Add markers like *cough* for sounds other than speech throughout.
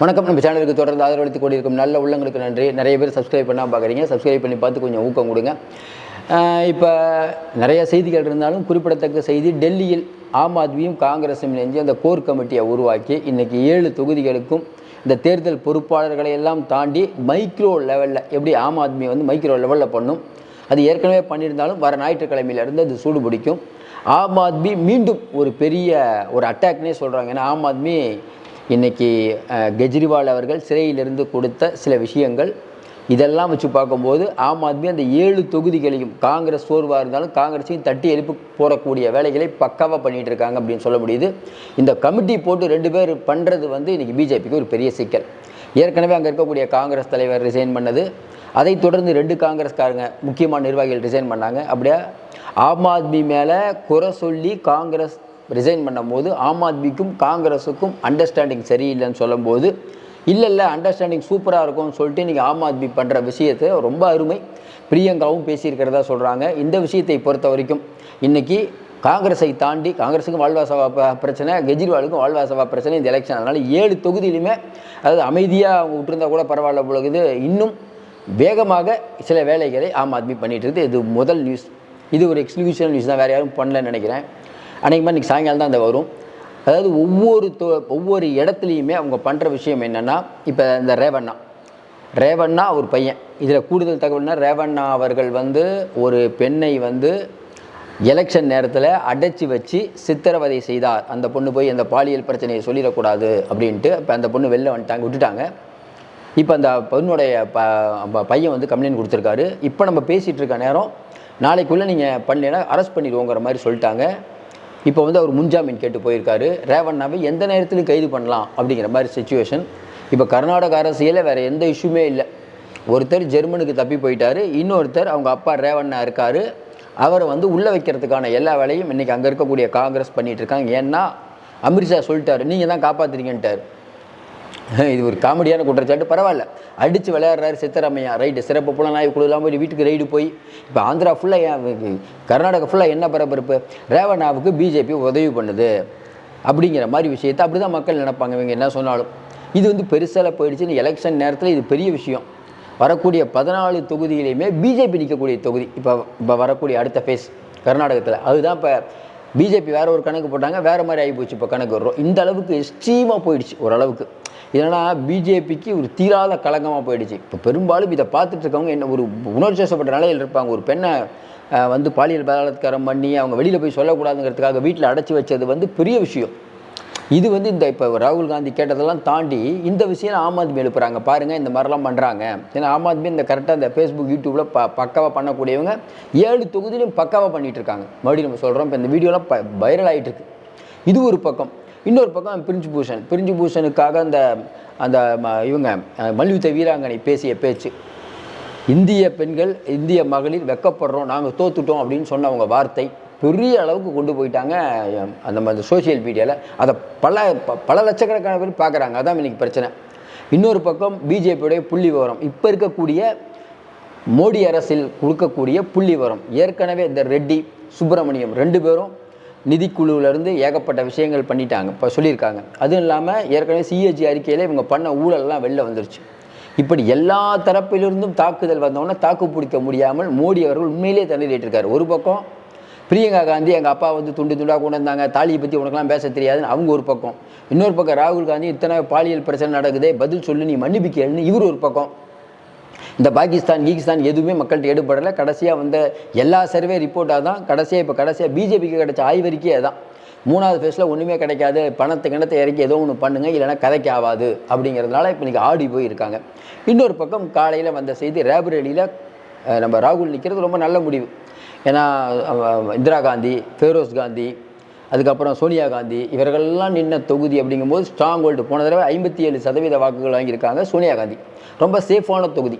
வணக்கம். நம்ம சேனலுக்கு தொடர்ந்து ஆதரவளித்து கொண்டிருக்கும் நல்ல உள்ளங்களுக்கு நன்றி. நிறைய பேர் சப்ஸ்கிரைப் பண்ணால் பார்க்குறீங்க சப்ஸ்கிரைப் பண்ணி பார்த்து கொஞ்சம் ஊக்கம் கொடுங்க. இப்போ நிறைய செய்திகள் இருந்தாலும் குறிப்பிடத்தக்க செய்தி டெல்லியில் ஆம் ஆத்மியும் காங்கிரஸும் இணைஞ்சு அந்த கோர் கமிட்டியை உருவாக்கி இன்றைக்கி ஏழு தொகுதிகளுக்கும் இந்த தேர்தல் பொறுப்பாளர்களை எல்லாம் தாண்டி மைக்ரோ லெவலில் எப்படி ஆம் ஆத்மி வந்து மைக்ரோ லெவலில் பண்ணும்? அது ஏற்கனவே பண்ணியிருந்தாலும் வர ஞாயிற்றுக்கிழமையிலேருந்து அது சூடு பிடிக்கும். ஆம் ஆத்மி மீண்டும் ஒரு பெரிய ஒரு அட்டாக்னே சொல்கிறாங்க ஏன்னா ஆம் ஆத்மி இன்றைக்கி கெஜ்ரிவால் அவர்கள் சிறையிலிருந்து கொடுத்த சில விஷயங்கள். இதெல்லாம் வச்சு பார்க்கும்போது ஆம் ஆத்மி அந்த ஏழு தொகுதிகளையும் காங்கிரஸ் சோர்வாக இருந்தாலும் காங்கிரஸையும் தட்டி எழுப்பி போடக்கூடிய வேலைகளை பக்காவாக பண்ணிகிட்டு இருக்காங்க அப்படின்னு சொல்ல முடியுது. இந்த கமிட்டி போட்டு ரெண்டு பேர் பண்ணுறது வந்து இன்றைக்கி பிஜேபிக்கு ஒரு பெரிய சிக்கல். ஏற்கனவே அங்கே இருக்கக்கூடிய காங்கிரஸ் தலைவர் ரிசைன் பண்ணது. அதைத் தொடர்ந்து ரெண்டு காங்கிரஸ்காரங்க முக்கியமான நிர்வாகிகள் ரிசைன் பண்ணாங்க. அப்படியே? ஆம் ஆத்மி மேலே குறை சொல்லி காங்கிரஸ் ரிசைன் பண்ணும்போது ஆம் ஆத்மிக்கும் காங்கிரஸுக்கும் அண்டர்ஸ்டாண்டிங் சரியில்லைன்னு சொல்லும்போது இல்லை இல்லை அண்டர்ஸ்டாண்டிங் சூப்பராக இருக்கும்னு சொல்லிட்டு நீங்கள் ஆம் ஆத்மி பண்ணுற விஷயத்தை ரொம்ப அருமை. பிரியங்காவும் பேசியிருக்கிறதா சொல்கிறாங்க இந்த விஷயத்தை பொறுத்த வரைக்கும் இன்றைக்கி காங்கிரஸை தாண்டி காங்கிரஸுக்கும் வாழ்வாசவா பிரச்சனை கெஜ்ரிவாலுக்கும் வாழ்வாசவா பிரச்சனை இந்த எலெக்ஷன் அதனால் ஏழு தொகுதியிலுமே அதாவது அமைதியாக அவங்க விட்டுருந்தா கூட பரவாயில்ல பொழுது இன்னும் வேகமாக சில வேலைகளை ஆம் ஆத்மி பண்ணிகிட்டு இருக்குது. இது முதல் நியூஸ் இது ஒரு எக்ஸ்க்ளூசிவ் நியூஸ் தான். வேறு யாரும் பண்ணலன்னு நினைக்கிறேன். அன்றைக்குமா இன்றைக்கி சாயங்காலம் தான் அது வரும். அதாவது ஒவ்வொரு தொ ஒவ்வொரு இடத்துலையுமே அவங்க பண்ணுற விஷயம் என்னென்னா இப்போ இந்த ரேவண்ணா. ரேவண்ணா ஒரு பையன். இதில் கூடுதல் தகவல்னா ரேவண்ணா அவர்கள் வந்து ஒரு பெண்ணை வந்து எலெக்ஷன் நேரத்தில் அடைச்சி வச்சு சித்திரவதை செய்தார். அந்த பொண்ணு போய் அந்த பாலியல் பிரச்சனையை சொல்லிடக்கூடாது அப்படின்ட்டு இப்போ அந்த பொண்ணு வெளில வந்துட்டாங்க விட்டுட்டாங்க. இப்போ அந்த பொண்ணுடைய ப ப- பையன் வந்து கம்ப்ளைண்ட் கொடுத்துருக்காரு. இப்போ நம்ம பேசிகிட்டு இருக்க நேரம் நாளைக்குள்ளே நீங்கள் பண்ணலைன்னா அரெஸ்ட் பண்ணிடுவோங்கிற மாதிரி சொல்லிட்டாங்க. இப்போ வந்து அவர் முன்ஜாமீன் கேட்டு போயிருக்காரு. ரேவண்ணாவை எந்த நேரத்திலும் கைது பண்ணலாம் அப்படிங்கிற மாதிரி சுச்சுவேஷன் இப்போ கர்நாடக அரசியலில் வேறு எந்த இஷ்யூமே இல்லை. ஒருத்தர் ஜெர்மனுக்கு தப்பி போயிட்டார். இன்னொருத்தர் அவங்க அப்பா ரேவண்ணா இருக்கார். அவரை வந்து உள்ளே வைக்கிறதுக்கான எல்லா வேலையும் இன்றைக்கி அங்கே இருக்கக்கூடிய காங்கிரஸ் பண்ணிகிட்ருக்காங்க இருக்காங்க. ஏன்னா அமித்ஷா சொல்லிட்டாரு நீங்கள் தான் காப்பாற்றுறீங்கன்ட்டார் *laughs* இது ஒரு காமெடியான குற்றச்சாட்டு. பரவாயில்ல. அடித்து விளையாடுறாரு சித்தராமையா. ரைட்டு. சிறப்பு புலனாய்வு குழுலாம் போய் வீட்டுக்கு ரைடு போய் இப்போ ஆந்திரா ஃபுல்லாக கர்நாடகா ஃபுல்லாக என்ன பரபரப்பு? ரேவண்ணாவுக்கு பிஜேபி உதவி பண்ணுது. அப்படிங்கிற மாதிரி விஷயத்தை அப்படி தான் மக்கள் நினைப்பாங்க. இவங்க என்ன சொன்னாலும். இது வந்து பெருசாக போயிடுச்சுன்னு எலெக்ஷன் நேரத்தில் இது பெரிய விஷயம். வரக்கூடிய பதினாலு தொகுதியிலையுமே பிஜேபி நிற்கக்கூடிய தொகுதி. இப்போ இப்போ வரக்கூடிய அடுத்த ஃபேஸ் கர்நாடகத்தில். அதுதான் இப்போ பிஜேபி வேறு ஒரு கணக்கு போட்டாங்க. வேறு மாதிரி ஆகி போச்சு இப்போ கணக்கு. வரும் இந்த அளவுக்கு எக்ஸ்ட்ரீமாக போயிடுச்சு ஓரளவுக்கு. ஏன்னா பிஜேபிக்கு ஒரு தீராத கலங்கமாக போயிடுச்சு. இப்போ பெரும்பாலும் இதை பார்த்துட்டு இருக்கவங்க என்ன ஒரு உணர்ச்சி வசப்பட்ட நிலையில் இருப்பாங்க. ஒரு பெண்ணை வந்து பாலியல் பலாத்காரம் பண்ணி அவங்க வெளியில் போய் சொல்லக்கூடாதுங்கிறதுக்காக வீட்டில் அடைச்சி வச்சது வந்து பெரிய விஷயம். இது வந்து இந்த இப்போ ராகுல் காந்தி கேட்டதெல்லாம் தாண்டி இந்த விஷயம் ஆம் ஆத்மி எழுப்புறாங்க. பாருங்கள் இந்த மாதிரிலாம் பண்ணுறாங்க ஏன்னா ஆம் ஆத்மி இந்த கரெக்டாக இந்த ஃபேஸ்புக் யூடியூப்பில் ப பக்காவாக பண்ணக்கூடியவங்க ஏழு தொகுதியிலும் பக்காவாக பண்ணிகிட்டு இருக்காங்க மறுபடியும் நம்ம சொல்கிறோம் இப்போ இந்த வீடியோலாம் ப வைரல் ஆகிட்டு இருக்கு இது ஒரு பக்கம். இன்னொரு பக்கம் பிரிஞ்சு பூஷன் பிரிஞ்சு பூஷனுக்காக அந்த அந்த ம- இவங்க மல்யுத்த வீராங்கனை பேசிய பேச்சு. இந்திய பெண்கள் இந்திய மகளிர் வெக்கப்படுறோம் நாங்கள் தோத்துட்டோம் அப்படின்னு சொன்னவங்க வார்த்தை பெரிய அளவுக்கு கொண்டு போயிட்டாங்க அந்த மாதிரி சோஷியல் மீடியாவில் அதை பல ப- பல லட்சக்கணக்கான பேர் பார்க்குறாங்க அதான் இன்னைக்கு பிரச்சனை. இன்னொரு பக்கம் பிஜேபியுடைய புள்ளி விவரம் இப்போ இருக்கக்கூடிய மோடி அரசில் கொடுக்கக்கூடிய புள்ளி விவரம் ஏற்கனவே இந்த ரெட்டி சுப்பிரமணியம் ரெண்டு பேரும் நிதிக்குழுவிலேருந்து ஏகப்பட்ட விஷயங்கள் பண்ணிட்டாங்க இப்போ சொல்லியிருக்காங்க. அதுவும் இல்லாமல் ஏற்கனவே சிஏஜி அறிக்கையில் இவங்க பண்ண ஊழல்லாம் வெளில வந்துருச்சு. இப்படி எல்லா தரப்பிலிருந்தும் தாக்குதல் வந்தவொடனே தாக்கு பிடிக்க முடியாமல் மோடி அவர்கள் உண்மையிலேயே தள்ளிட்டு இருக்காரு ஒரு பக்கம் பிரியங்கா காந்தி எங்கள் அப்பா வந்து துண்டு துண்டாக கொண்டு வந்தாங்க தாலியை பற்றி உனக்கெல்லாம் பேச தெரியாதுன்னு அவங்க ஒரு பக்கம். இன்னொரு பக்கம் ராகுல் காந்தி இத்தனை பாலியல் பிரச்சனை நடக்குதே பதில் சொல்லு நீ மன்னிப்பு கேளுன்னு இவர் ஒரு பக்கம். இந்த பாகிஸ்தான் கீகிஸ்தான் எதுவுமே மக்கள்கிட்ட எடுபடலை. கடைசியாக வந்த எல்லா சர்வே ரிப்போர்ட்டாக தான் கடைசியாக இப்போ கடைசியாக பிஜேபிக்கு கிடைச்ச ஆய்வறிக்கையே அதான். மூணாவது ஃபேஸில் ஒன்றுமே கிடைக்காது. பணத்தை கிணத்தை இறக்கி ஏதோ ஒன்று பண்ணுங்கள் இல்லைன்னா கதைக்கு ஆகாது அப்படிங்கிறதுனால இப்போ இன்றைக்கி ஆடி போயிருக்காங்க. இன்னொரு பக்கம் காலையில் வந்த செய்தி ரேபரேலியில் நம்ம ராகுல் நிற்கிறது ரொம்ப நல்ல முடிவு. ஏன்னா இந்திரா காந்தி ஃபெரோஸ் காந்தி அதுக்கப்புறம் சோனியா காந்தி இவர்கள்லாம் நின்ன தொகுதி அப்படிங்கும்போது ஸ்ட்ராங் ஹோல்டு போன தடவை ஐம்பத்தி ஏழு சதவீத வாக்குகள் வாங்கியிருக்காங்க சோனியா காந்தி. ரொம்ப சேஃபான தொகுதி.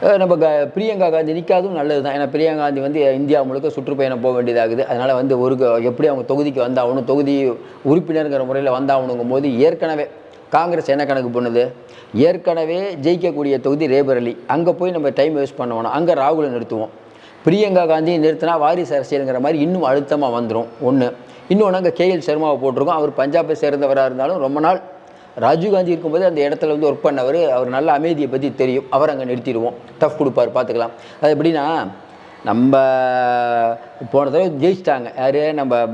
நம்ம க பிரியங்கா காந்தி நிற்காதும் நல்லது தான் ஏன்னா பிரியங்கா காந்தி வந்து இந்தியா முழுக்க சுற்றுப்பயணம் போக வேண்டியதாகுது. அதனால் வந்து ஒரு க- எப்படி அவங்க தொகுதிக்கு வந்தாகணும் தொகுதி உறுப்பினருங்கிற முறையில் வந்தாகணுங்கும் போது ஏற்கனவே காங்கிரஸ் என்ன கணக்கு பண்ணுது? ஏற்கனவே ஜெயிக்கக்கூடிய தொகுதி ரேபரலி. அங்கே போய் நம்ம டைம் வேஸ்ட் பண்ணணும். அங்கே ராகுலை நிறுத்துவோம். பிரியங்கா காந்தியை நிறுத்தினா வாரிசு அரசியலுங்கிற மாதிரி இன்னும் அழுத்தமாக வந்துடும் ஒன்று இன்னொன்று அங்கே கேஎல் சர்மாவை போட்டிருக்கோம். அவர் பஞ்சாபை சேர்ந்தவராக இருந்தாலும் ரொம்ப நாள் ராஜீவ்காந்தி இருக்கும்போது அந்த இடத்துல வந்து ஒர்க் பண்ணவர் அவர் நல்ல அமைதியை பற்றி தெரியும். அவர் அங்கே நிறுத்திடுவோம். டஃப் கொடுப்பார் பார்த்துக்கலாம் அது எப்படின்னா நம்ம போன தடவை ஜெயிச்சிட்டாங்க. யார்? நம்ம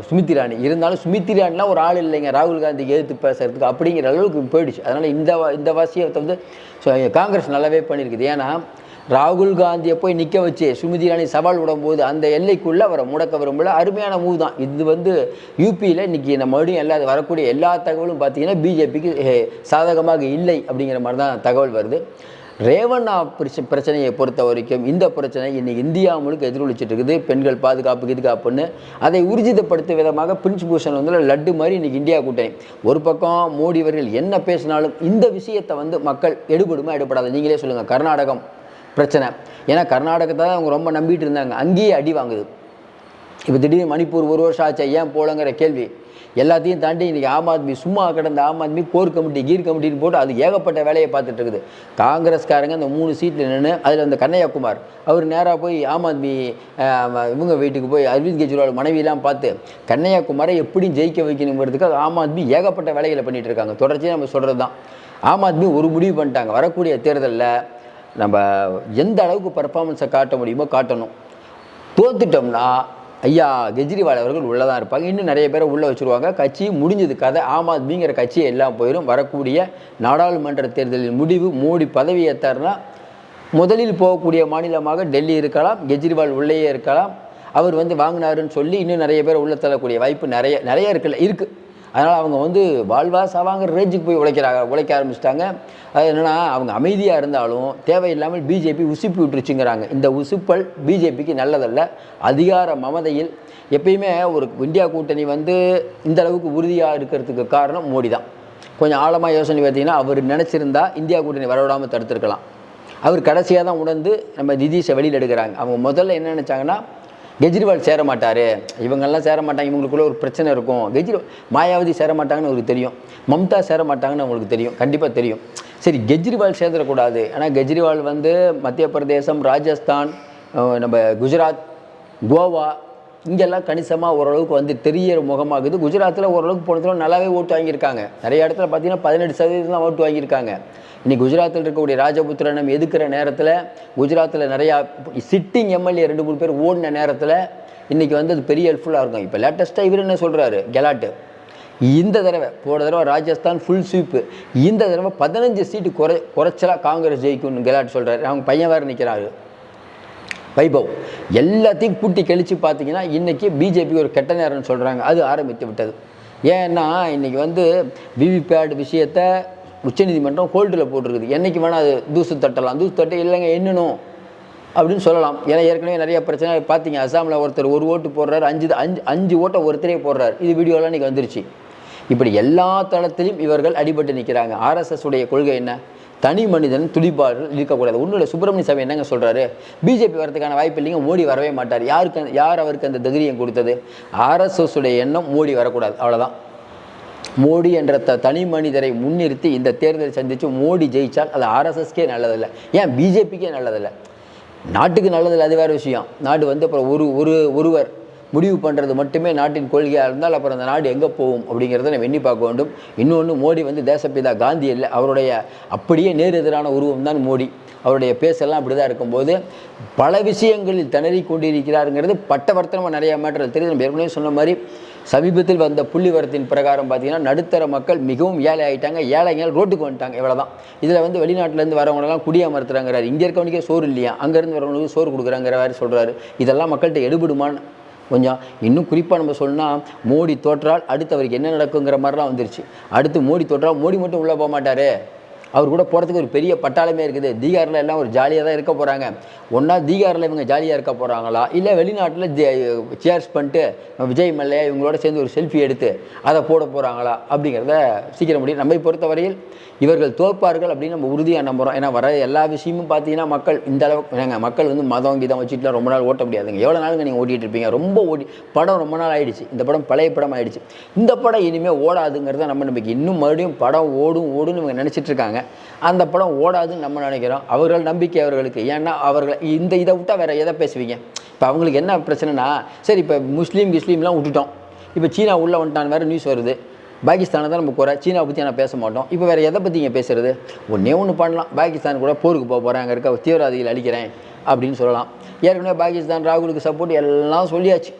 சுமித்தி சுமித் இருந்தாலும் சுமித் ராணிலாம் ஒரு ஆள் இல்லைங்க. ராகுல் காந்தி எதிர்த்து பேசுறதுக்கு அப்படிங்கிற அளவுக்கு போயிடுச்சு. அதனால் இந்த வா- இந்த வாசியத்தை வந்து காங்கிரஸ் நல்லாவே பண்ணியிருக்குது ஏன்னா ராகுல் காந்தியை போய் நிற்க வச்சு சுமிதி இராணி சவால் விடும்போது அந்த எல்லைக்குள்ளே அவரை முடக்க விரும்பல. அருமையான மூவ் தான். இது வந்து யூபியில் இன்றைக்கி இந்த மறுபடியும் எல்லா வரக்கூடிய எல்லா தகவலும் பார்த்தீங்கன்னா பிஜேபிக்கு சாதகமாக இல்லை அப்படிங்கிற மாதிரி தான் தகவல் வருது. ரேவண்ணா பிரச்சனையை பொறுத்த வரைக்கும் இந்த பிரச்சனை இன்னைக்கு இந்தியா முழுக்க எதிரொலிச்சிட்டு இருக்குது. பெண்கள் பாதுகாப்பு கிதுகாப்புன்னு. அதை உறுதிப்படுத்தும் விதமாக பிரின்ஸ் பூஷன் வந்து லட்டு மாதிரி இன்னைக்கு இந்தியா கூட்டணி. ஒரு பக்கம் மோடி அவர்கள் என்ன பேசினாலும் இந்த விஷயத்தை வந்து மக்கள் எடுபடுமா எடுபடாது? நீங்களே சொல்லுங்கள் கர்நாடகம். பிரச்சனை. ஏன்னா கர்நாடகத்தை தான் அவங்க ரொம்ப நம்பிட்டு இருந்தாங்க. அங்கேயே அடி வாங்குது. இப்போ திடீர்னு மணிப்பூர் ஒரு வருஷம் ஆச்சா. ஏன் போலங்கிற கேள்வி. எல்லாத்தையும் தாண்டி இன்றைக்கி ஆம் ஆத்மி சும்மா கிடந்த ஆம் ஆத்மி கோர் கமிட்டி கீர் கமிட்டின்னு போட்டு அது ஏகப்பட்ட வேலையை பார்த்துட்டு இருக்குது. காங்கிரஸ்காரங்க அந்த மூணு சீட்டில் நின்று அதில் அந்த கண்ணையாகுமார் அவர் நேராக போய் ஆம் ஆத்மி இவங்க வீட்டுக்கு போய் அரவிந்த் கெஜ்ரிவால் மனைவியெல்லாம் பார்த்து கண்ணையாகுமாரை எப்படி ஜெயிக்க வைக்கணுங்கிறதுக்கு ஆம் ஆத்மி ஏகப்பட்ட வேலைகளை பண்ணிகிட்டு இருக்காங்க. தொடர்ச்சியாக நம்ம சொல்கிறது தான் ஆம் ஆத்மி ஒரு முடிவு பண்ணிட்டாங்க. வரக்கூடிய தேர்தலில் நம்ம எந்த அளவுக்கு பர்ஃபார்மன்ஸை காட்ட முடியுமோ காட்டணும். தோத்துட்டோம்னா ஐயா கெஜ்ரிவால் அவர்கள் உள்ளே தான் இருப்பாங்க. இன்னும் நிறைய பேரை உள்ளே வச்சுருவாங்க. கட்சி முடிஞ்சது கதை. ஆம் ஆத்மிங்கிற கட்சியை எல்லாம் போயிடும் வரக்கூடிய நாடாளுமன்ற தேர்தலின் முடிவு மோடி பதவி ஏற்றாருன்னா முதலில் போகக்கூடிய மாநிலமாக டெல்லி இருக்கலாம். கெஜ்ரிவால் உள்ளேயே இருக்கலாம். அவர் வந்து வாங்கினாருன்னு சொல்லி இன்னும் நிறைய பேர் உள்ள தள்ளக்கூடிய வாய்ப்பு நிறைய நிறைய இருக்குல்ல இருக்குது அதனால் அவங்க வந்து வாழ்வா சாவாங்கிற ரேஞ்சுக்கு போய் உழைக்கிறாங்க உழைக்க ஆரம்பிச்சிட்டாங்க. அது என்னென்னா அவங்க அமைதியாக இருந்தாலும் தேவையில்லாமல் பிஜேபி உசுப்பி விட்டுருச்சுங்கிறாங்க. இந்த உசுப்பல் பிஜேபிக்கு நல்லதல்ல. அதிகார மமதையில் எப்பயுமே ஒரு இந்தியா கூட்டணி வந்து இந்த அளவுக்கு உறுதியாக இருக்கிறதுக்கு காரணம் மோடி தான் கொஞ்சம் ஆழமாக யோசனை பார்த்தீங்கன்னா அவர் நினச்சிருந்தா இந்தியா கூட்டணி வரவிடாமல் தடுத்துருக்கலாம். அவர் கடைசியாக தான் உணர்ந்து நம்ம நிதிஷை வெளியில் எடுக்கிறாங்க. அவங்க முதல்ல என்ன நினச்சாங்கன்னா கெஜ்ரிவால் சேர மாட்டார் இவங்கெல்லாம் சேர மாட்டாங்க இவங்களுக்குள்ள ஒரு பிரச்சனை இருக்கும். கெஜ்ரிவால் மாயாவதி சேர மாட்டாங்கன்னு அவருக்கு தெரியும். மம்தா சேர மாட்டாங்கன்னு அவங்களுக்கு தெரியும். கண்டிப்பாக தெரியும். சரி கெஜ்ரிவால் சேர்ந்துடக்கூடாது. ஆனால் கெஜ்ரிவால் வந்து மத்திய பிரதேசம் ராஜஸ்தான் நம்ம குஜராத் கோவா இங்கெல்லாம் கணிசமாக ஓரளவுக்கு வந்து தெரியற முகமாகுது. குஜராத்தில் ஓரளவுக்கு போன தடவை நல்லாவே ஓட்டு வாங்கியிருக்காங்க. நிறைய இடத்துல பார்த்தீங்கன்னா பதினெட்டு சதவீதம் தான் ஓட்டு வாங்கியிருக்காங்க. இன்றைக்கி குஜராத்தில் இருக்கக்கூடிய ராஜபுத்திரனம் எதுக்கிற நேரத்தில் குஜராத்தில் நிறையா சிட்டிங் எம்எல்ஏ ரெண்டு மூணு பேர் ஓடின நேரத்தில் இன்றைக்கி வந்து அது பெரிய ஹெல்ப்ஃபுல்லாக இருக்கும். இப்போ லேட்டஸ்ட்டாக இவர் என்ன சொல்கிறாரு கெலாட்டு. இந்த தடவை போன தடவை ராஜஸ்தான் ஃபுல் ஸ்வீப்பு இந்த தடவை பதினஞ்சு சீட்டு குறை குறைச்சலாக காங்கிரஸ் ஜெயிக்கும்னு கெலாட் சொல்கிறாரு அவங்க பையன் வேறு நிற்கிறாரு வைபவ். எல்லாத்தையும் கூட்டி கழித்து பார்த்தீங்கன்னா இன்றைக்கி பிஜேபி ஒரு கெட்ட நேரம்னு சொல்கிறாங்க அது ஆரம்பித்து விட்டது. ஏன்னா இன்றைக்கி வந்து விவிபேட் விஷயத்தை உச்சநீதிமன்றம் ஹோல்டில் போட்டிருக்குது. என்னைக்கு வேணால் அது தூசு தட்டலாம். தூசு தட்ட இல்லைங்க என்னணும் அப்படின்னு சொல்லலாம். ஏன்னா ஏற்கனவே நிறைய பிரச்சனை பார்த்தீங்க அசாமில் ஒருத்தர் ஒரு ஓட்டு போடுறாரு அஞ்சு அஞ்சு அஞ்சு ஓட்டை ஒருத்தரே போடுறாரு. இது வீடியோலாம் இன்றைக்கி வந்துருச்சு. இப்படி எல்லா தளத்திலும் இவர்கள் அடிபட்டு நிற்கிறாங்க ஆர்எஸ்எஸ் உடைய கொள்கை என்ன? தனி மனிதன் துடிப்பாளர்கள் இருக்கக்கூடாது. உன்னுடைய சுப்பிரமணிய சாமி என்னங்க சொல்கிறாரு பிஜேபி வரதுக்கான வாய்ப்பு இல்லைங்க மோடி வரவே மாட்டார். யாருக்கு யார் அவருக்கு அந்த தைரியம் கொடுத்தது? ஆர்எஸ்எஸுடைய எண்ணம் மோடி வரக்கூடாது. அவ்வளோதான் மோடி என்ற த தனி மனிதரை முன்னிறுத்தி இந்த தேர்தலை சந்தித்து மோடி ஜெயித்தால் அது ஆர்எஸ்எஸ்க்கே நல்லதில்லை. ஏன் பிஜேபிக்கே நல்லதில்லை? நாட்டுக்கு நல்லதில்லை அது வேறு விஷயம். நாடு வந்து அப்புறம் ஒரு ஒரு ஒருவர் முடிவு பண்ணுறது மட்டுமே நாட்டின் கொள்கையாக இருந்தால் அப்புறம் அந்த நாடு எங்கே போகும் அப்படிங்கிறத நம்ம எண்ணி பார்க்க வேண்டும். இன்னொன்று மோடி வந்து தேசப்பிதா காந்தி இல்லை அவருடைய அப்படியே நேர் எதிரான உருவம் தான் மோடி. அவருடைய பேசெல்லாம் அப்படி தான் இருக்கும்போது பல விஷயங்களில் திணறி கொண்டிருக்கிறாருங்கிறது பட்டவர்த்தனமாக நிறைய மேட்டர் தெரியுது. நம்ம ஏற்கனவே சொன்ன மாதிரி சமீபத்தில் வந்த புள்ளிவரத்தின் பிரகாரம் பார்த்தீங்கன்னா நடுத்தர மக்கள் மிகவும் ஏழை ஆகிட்டாங்க ஏழைகள் ரோட்டுக்கு வந்துட்டாங்க. இவ்வளோ தான் இதில் வந்து வெளிநாட்டிலேருந்து வரவங்களெல்லாம் குடியமர்த்துறாங்கிறாரு இங்கே இருக்கவனுக்கே சோறு இல்லையா? அங்கேருந்து வரவங்களுக்கு சோறு கொடுக்குறாங்கிற மாதிரி சொல்கிறாரு இதெல்லாம் மக்கள்கிட்ட எடுபடுமான்னு கொஞ்சம் இன்னும் குறிப்பாக நம்ம சொன்னால் மோடி தோற்றால் அடுத்து அவருக்கு என்ன நடக்குங்கிற மாதிரிலாம் வந்துருச்சு. அடுத்து மோடி தோற்றால் மோடி மட்டும் உள்ளே போக மாட்டார். அவர் கூட போகிறதுக்கு ஒரு பெரிய பட்டாளமே இருக்குது. தீகாரில் எல்லாம் ஒரு ஜாலியாக தான் இருக்க போகிறாங்க ஒன்றா தீகாரில் இவங்க ஜாலியாக இருக்க போகிறாங்களா இல்லை வெளிநாட்டில் சேர்ஸ் பண்ணிட்டு விஜய் மல்லையா இவங்களோட சேர்ந்து ஒரு செல்ஃபி எடுத்து அதை போட போகிறாங்களா அப்படிங்கிறத சீக்கிரம் முடியும். நம்மை பொறுத்தவரையில் இவர்கள் தோற்பார்கள் அப்படின்னு நம்ம உறுதியாக நம்புகிறோம் ஏன்னா வர எல்லா விஷயமும் பார்த்தீங்கன்னா மக்கள் இந்த அளவுக்கு ஏங்க மக்கள் வந்து மதம் கீதம் வச்சுட்டுலாம் ரொம்ப நாள் ஓட்ட முடியாதுங்க. எவ்வளோ நாளுங்க நீங்கள் ஓட்டிகிட்டு இருப்பீங்க? ரொம்ப ஓடி படம் ரொம்ப நாள் ஆயிடுச்சு. இந்த படம் பழைய படம் ஆயிடுச்சு இந்த படம் இனிமேல் ஓடாதுங்கிறத நம்ம நம்பிக்கை. இன்னும் மறுபடியும் படம் ஓடும் ஓடுன்னு இவங்க நினச்சிட்டு இருக்காங்க. அந்த படம் ஓடாதுன்னு நம்ம நினைக்கிறோம். அவர்கள் நம்பிக்கை அவர்களுக்கு. ஏன்னா அவர்கள் இந்த இதை விட்டால் வேறு எதை பேசுவீங்க? இப்போ அவங்களுக்கு என்ன பிரச்சனைனா சரி இப்போ முஸ்லீம் கிஸ்லீம்லாம் விட்டுட்டோம். இப்போ சீனா உள்ளே வந்துட்டான் வேறு நியூஸ் வருது. பாகிஸ்தானை தான் நம்ம குறை சீனா பற்றி நான் பேச மாட்டோம். இப்போ வேறு எதை பற்றி இங்கே பேசுகிறது ஒன்றே ஒன்று பண்ணலாம். பாகிஸ்தான் கூட போருக்கு போக போகிறேன் அங்கே இருக்க தீவிரவாதிகள் அழிக்கிறேன் அப்படின்னு சொல்லலாம். ஏற்கனவே பாகிஸ்தான் ராகுலுக்கு சப்போர்ட் எல்லாம் சொல்லியாச்சு.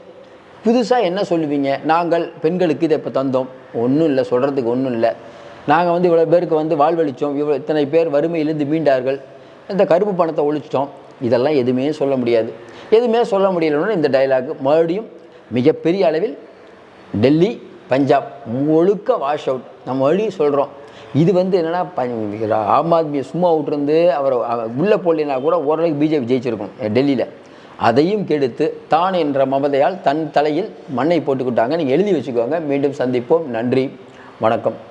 புதுசாக என்ன சொல்லுவீங்க? நாங்கள் பெண்களுக்கு இதை இப்போ தந்தோம். ஒன்றும் இல்லை சொல்கிறதுக்கு ஒன்றும் இல்லை. நாங்கள் வந்து இவ்வளோ பேருக்கு வந்து வாழ்வழித்தோம் இவ்வளோ இத்தனை பேர் வறுமையிலிருந்து மீண்டார்கள். இந்த கருப்பு பணத்தை ஒழிச்சிட்டோம். இதெல்லாம் எதுவுமே சொல்ல முடியாது. எதுவுமே சொல்ல முடியலன்னு இந்த டைலாக் மறுபடியும் மிகப்பெரிய அளவில் டெல்லி பஞ்சாப் முழுக்க வாஷ் அவுட் நம்ம மறுபடியும் சொல்கிறோம் இது வந்து என்னென்னா ஆம் ஆத்மியை சும்மா விட்டுருந்து அவரை உள்ளே உள்ள போடலினா கூட ஓரளவுக்கு பிஜேபி ஜெயிச்சிருக்கும் டெல்லியில். அதையும் கெடுத்து தான் என்ற மமதையால் தன் தலையில் மண்ணை போட்டுக்கிட்டாங்க. நீங்கள் எழுதி வச்சுக்கோங்க. மீண்டும் சந்திப்போம். நன்றி. வணக்கம்.